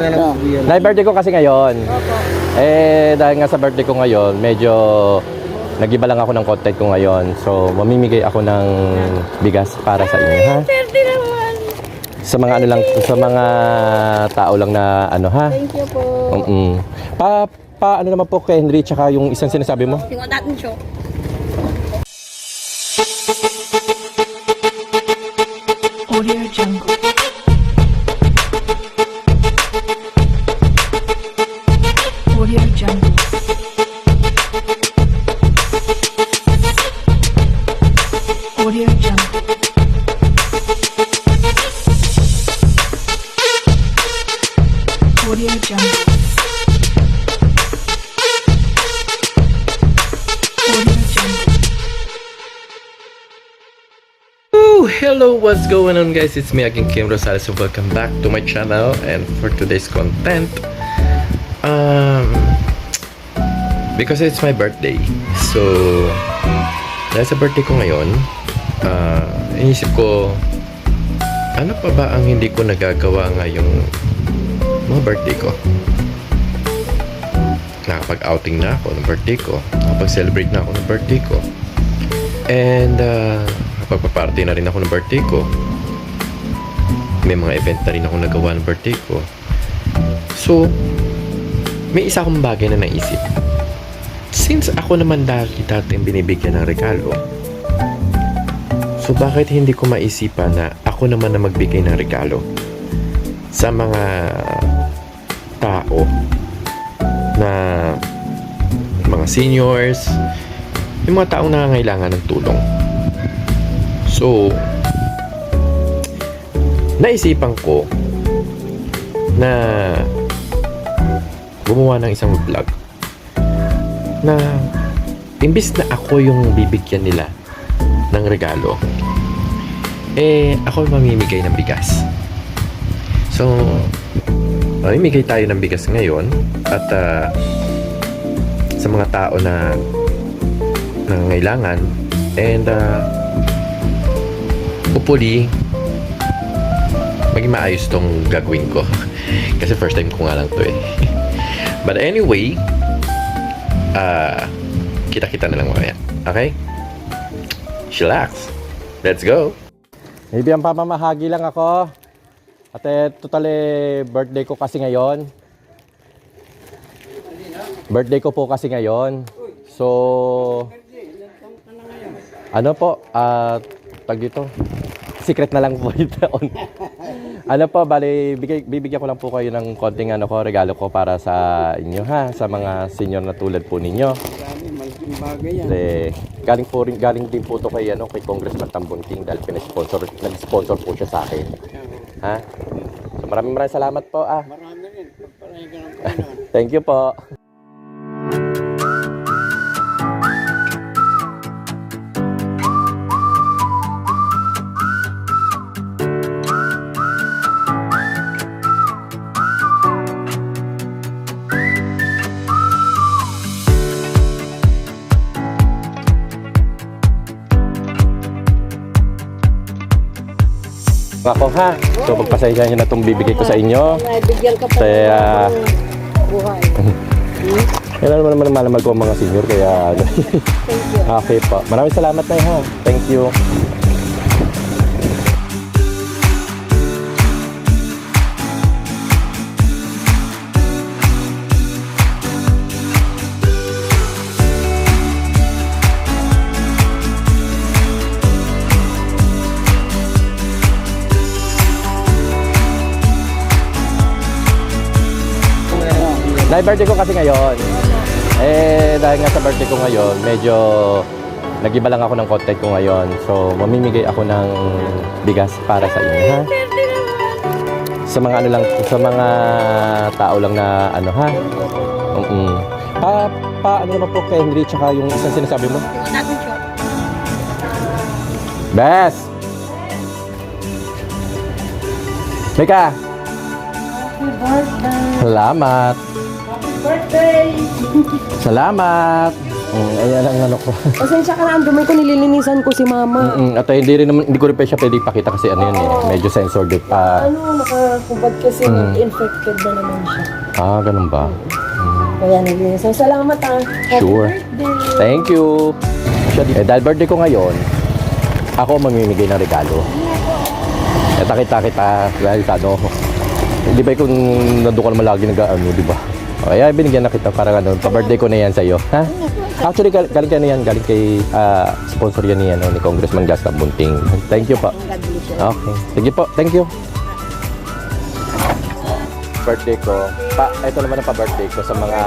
Oh. Nay, birthday ko kasi ngayon. Eh, dahil nga sa birthday ko ngayon, medyo nag-iba lang ako ng content ko ngayon. So, mamimigay ako ng bigas para sa inyo, ha? Swerte naman. Sa mga ano lang, sa mga tao lang na ano, ha? Thank you po. Mm Pa, pa, ano naman po kay Henry, tsaka yung isang sinasabi mo? Tingnan natin siya. Audio Jungle. Audio Jungle. Hello, what's going on guys? It's me again, Kim Rosales, and welcome back to my channel. And for today's content, um, because it's my birthday, so dahil sa birthday ko ngayon, uh, inisip ko, ano pa ba ang hindi ko nagagawa ngayong mga birthday ko? Nakapag-outing na ako ng birthday ko. Nakapag-celebrate na ako ng birthday ko. And uh, pagpaparty na rin ako ng birthday ko. May mga event na rin ako nagawa ng birthday ko. So, may isa akong bagay na naisip. Since ako naman dati dating binibigyan ng regalo, so bakit hindi ko maisipan na ako naman na magbigay ng regalo sa mga seniors, yung mga taong nangangailangan ng tulong. So, naisipan ko na gumawa ng isang vlog na imbis na ako yung bibigyan nila ng regalo, eh, ako mamimigay ng bigas. So, mamimigay tayo ng bigas ngayon at ah, sa mga tao na nangangailangan. And uh, hopefully maging maayos tong gagawin ko. Kasi first time ko nga lang to eh. But anyway uh, kita-kita na lang mamaya. Okay? Chillax. Let's go. Maybe ang pamamahagi lang ako. At totally birthday ko kasi ngayon birthday ko po kasi ngayon so ano po, ah, tag dito. Secret na lang po ito. ano po, bali, bigay, bibigyan ko lang po kayo ng konting ano ko, regalo ko para sa inyo ha, sa mga senior na tulad po ninyo. Kasi, galing po rin, galing din po to kay ano, kay Congressman Tambunting dahil pinasponsor, nag-sponsor po siya sa akin. Ha? So, maraming maraming salamat po ah. Marami rin. Pagpalayagan ng Panginoon. Thank you po. Ako ha. So pagpasensya niyo na itong bibigay ko sa inyo. Naibigyan ka pa Kaya, buhay. kailan naman naman malamal ko ang mga senior kaya ano. Thank you. okay po. Maraming salamat na ha. Thank you. Na birthday ko kasi ngayon. Eh, dahil nga sa birthday ko ngayon, medyo nag-iba lang ako ng content ko ngayon. So, mamimigay ako ng bigas para sa inyo, ha? Sa mga ano lang, sa mga tao lang na ano, ha? Mm Pa, pa, ano naman po kay Henry, tsaka yung isang sinasabi mo? Tingnan natin siya. Bes! Mika! Happy birthday. Salamat! Happy birthday. Salamat! Mm, ayan ang ano ko. Pasensya ka na, ang dumi ko, nililinisan ko si mama. Mm, at hindi rin naman, hindi ko rin pa siya pwede ipakita kasi ano yun eh, medyo censored it. Ah, Ano, nakakubad kasi Mm. infected na naman siya. ah, ganun ba? Kaya nililinisan. Salamat ah. Happy Sure. birthday. Thank you. Eh, dahil birthday ko ngayon, ako ang mamimigay ng regalo. Eh, takita-kita dahil sa ano, di ba kung nandun ka naman lagi nag-ano, di ba? O, kaya binigyan na kita para ano, pa-birthday ko na yan sa'yo. Ha? Actually, gal- galing ka na yan, galing kay ah, sponsor yan ni, ano, ni Congressman Gaston Bunting. Thank you po. Okay. Sige po, thank you. Birthday ko. Pa, ito naman ang pa-birthday ko sa mga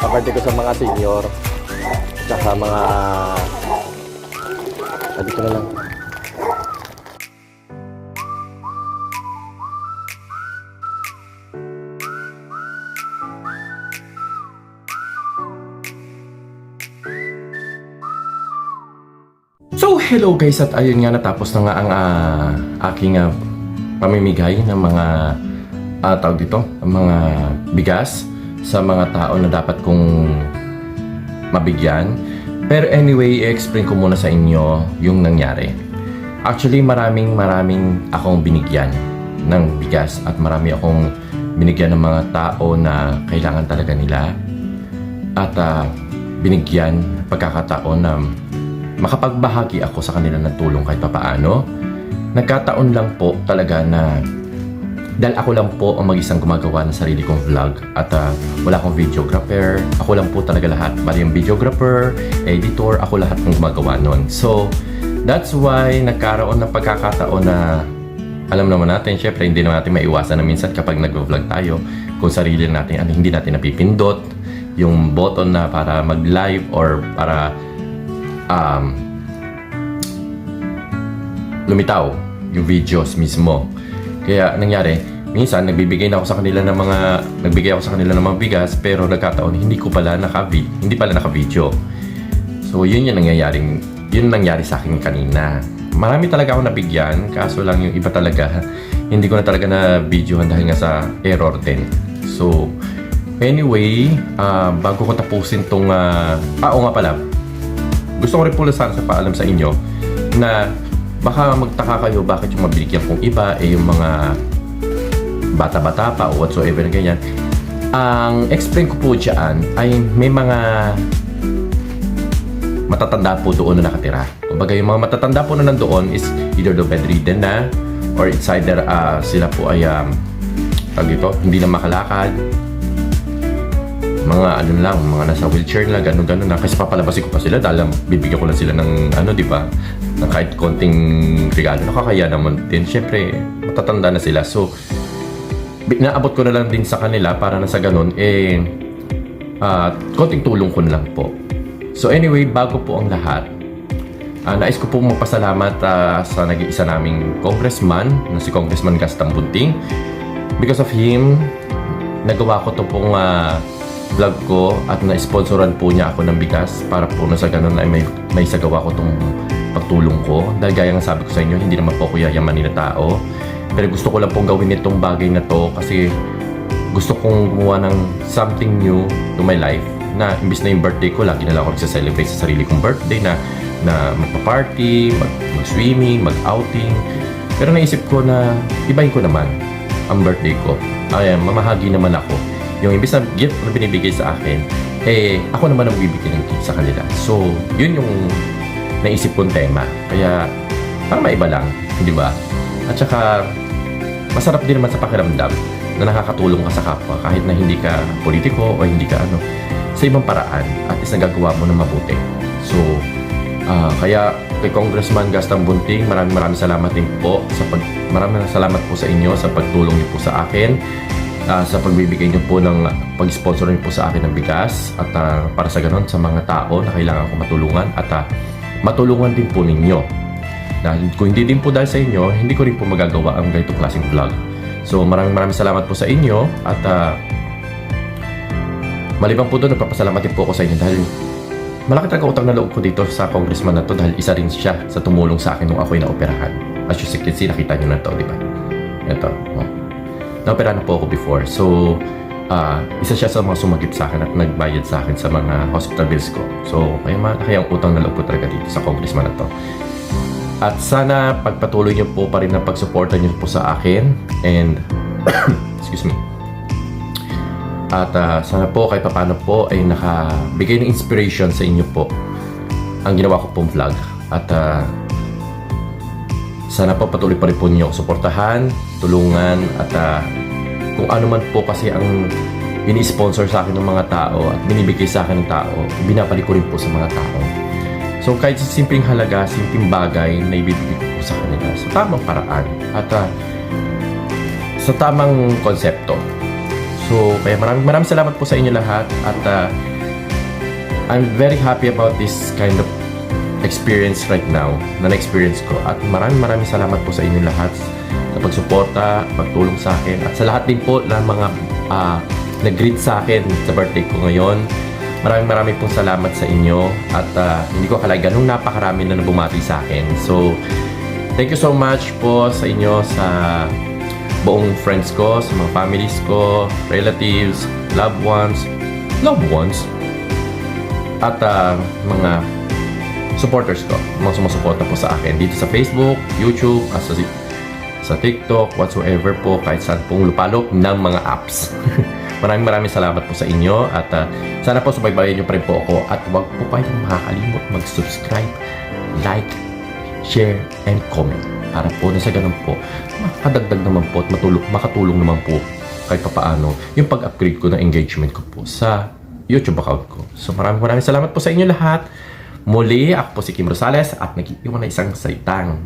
pa-birthday ko sa mga senior. Tsaka mga Ah, na lang. Hello guys at ayun nga natapos na nga ang ah, aking ah, pamimigay ng mga uh, tawag dito, mga bigas sa mga tao na dapat kong mabigyan. Pero anyway, i-explain ko muna sa inyo yung nangyari. Actually, maraming maraming akong binigyan ng bigas at marami akong binigyan ng mga tao na kailangan talaga nila. At ah, binigyan pagkakataon na makapagbahagi ako sa kanila ng tulong kahit papaano. Nagkataon lang po talaga na dahil ako lang po ang mag-isang gumagawa ng sarili kong vlog at ah, wala akong videographer. Ako lang po talaga lahat. Bali yung videographer, editor, ako lahat ng gumagawa nun. So, that's why nagkaroon ng pagkakataon na alam naman natin, syempre hindi naman natin maiwasan na minsan kapag nag-vlog tayo kung sarili natin, ano, hindi natin napipindot yung button na para mag-live or para um, lumitaw yung videos mismo. Kaya nangyari, minsan nagbibigay na ako sa kanila ng mga nagbigay ako sa kanila ng mga bigas pero nagkataon hindi ko pala naka hindi pala naka-video. So yun yung nangyayaring yun nangyari sa akin kanina. Marami talaga ako nabigyan kaso lang yung iba talaga hindi ko na talaga na videohan dahil nga sa error din. So anyway, ah, bago ko tapusin tong ah, ah, oo nga pala. Gusto ko rin po sana sa paalam sa inyo na baka magtaka kayo bakit yung mabigyan kong iba eh yung mga bata-bata pa o whatsoever na ganyan. Ang explain ko po dyan ay may mga matatanda po doon na nakatira. Kumbaga yung mga matatanda po na nandoon is either the bedridden na or it's either ah, sila po ay um, tawag dito, hindi na makalakad. Mga ano lang, mga nasa wheelchair na gano'n gano'n na. Kasi papalabasin ko pa sila dahil bibigyan ko lang sila ng ano, di ba? Ng kahit konting regalo. Nakakaya naman din. Siyempre, matatanda na sila. So, naabot ko na lang din sa kanila para na sa ganun, eh, ah, konting tulong ko na lang po. So anyway, bago po ang lahat, ah, nais ko po magpasalamat ah, sa nag-iisa naming congressman, na si Congressman Gaston Bunting. Because of him, nagawa ko to pong ah, vlog ko at na-sponsoran po niya ako ng bigas para po na sa ganun ay may, may sagawa ko tong pagtulong ko. Dahil gaya ng sabi ko sa inyo, hindi naman po ako yayamanin na tao. Pero gusto ko lang pong gawin itong bagay na to kasi gusto kong gumawa ng something new to my life na imbis na yung birthday ko, lagi na lang ako nagsa-celebrate sa sarili kong birthday na na magpa-party, mag, mag-swimming, mag-outing. Pero naisip ko na ibahin ko naman ang birthday ko. Ay, mamahagi naman ako. Yung imbis na gift na binibigay sa akin, eh, ako naman ang bibigyan ng gift sa kanila. So, yun yung naisip kong tema. Kaya, para maiba lang, di ba? At saka, masarap din naman sa pakiramdam na nakakatulong ka sa kapwa kahit na hindi ka politiko o hindi ka ano sa ibang paraan at is nagagawa mo ng mabuti. So, ah, kaya kay Congressman Gaston Bunting, maraming maraming salamat din po sa pag maraming salamat po sa inyo sa pagtulong niyo po sa akin ah, sa pagbibigay niyo po ng pag-sponsor niyo po sa akin ng bigas at ah, para sa ganon sa mga tao na kailangan ko matulungan at ah, matulungan din po ninyo. Dahil kung hindi din po dahil sa inyo, hindi ko rin po magagawa ang ganitong klaseng vlog. So maraming maraming salamat po sa inyo at ah, maliban po doon, nagpapasalamat din po ako sa inyo dahil malaki talaga utang na loob ko dito sa congressman na to dahil isa rin siya sa tumulong sa akin nung ako'y naoperahan. As you can see, nakita nyo na to, di ba? Ito. Oh. Naoperahan na po ako before. So, ah, isa siya sa mga sumagip sa akin at nagbayad sa akin sa mga hospital bills ko. So, kaya malaki ang utang na loob ko talaga dito sa congressman na to. At sana pagpatuloy niyo po pa rin ang pagsuporta niyo po sa akin and excuse me. At ah, sana po kahit paano po ay nakabigay ng inspiration sa inyo po ang ginawa ko pong vlog. At ah, sana po patuloy pa rin po niyo suportahan, tulungan at ah, kung ano man po kasi ang ini-sponsor sa akin ng mga tao at binibigay sa akin ng tao, binabalik ko rin po sa mga tao. So kahit sa simpleng halaga, simpleng bagay na ibibigay ko po sa kanila sa tamang paraan at ah, sa tamang konsepto. So kaya maraming maraming salamat po sa inyo lahat at ah, I'm very happy about this kind of experience right now na na-experience ko at maraming maraming salamat po sa inyo lahat sa pagsuporta, pagtulong sa akin at sa lahat din po ng mga ah, nag-greet sa akin sa birthday ko ngayon. Maraming maraming pong salamat sa inyo at ah, hindi ko akala ganun napakarami na bumati sa akin. So, thank you so much po sa inyo sa buong friends ko, sa mga families ko, relatives, loved ones, loved ones, at ah, mga supporters ko, mga sumusuporta po sa akin dito sa Facebook, YouTube, at sa, sa TikTok, whatsoever po, kahit saan pong lupalop ng mga apps. maraming maraming salamat po sa inyo at ah, sana po subaybayan niyo pa rin po ako at huwag po kayong makakalimot mag-subscribe, like, share, and comment para po na sa ganun po makadagdag naman po at matulong, makatulong naman po kahit papaano yung pag-upgrade ko ng engagement ko po sa YouTube account ko. So maraming maraming salamat po sa inyo lahat. Muli, ako po si Kim Rosales at nag-iwan na isang salitang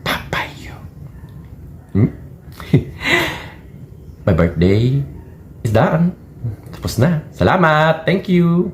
papayo. Hmm? My birthday is done. Tapos na. Salamat. Thank you.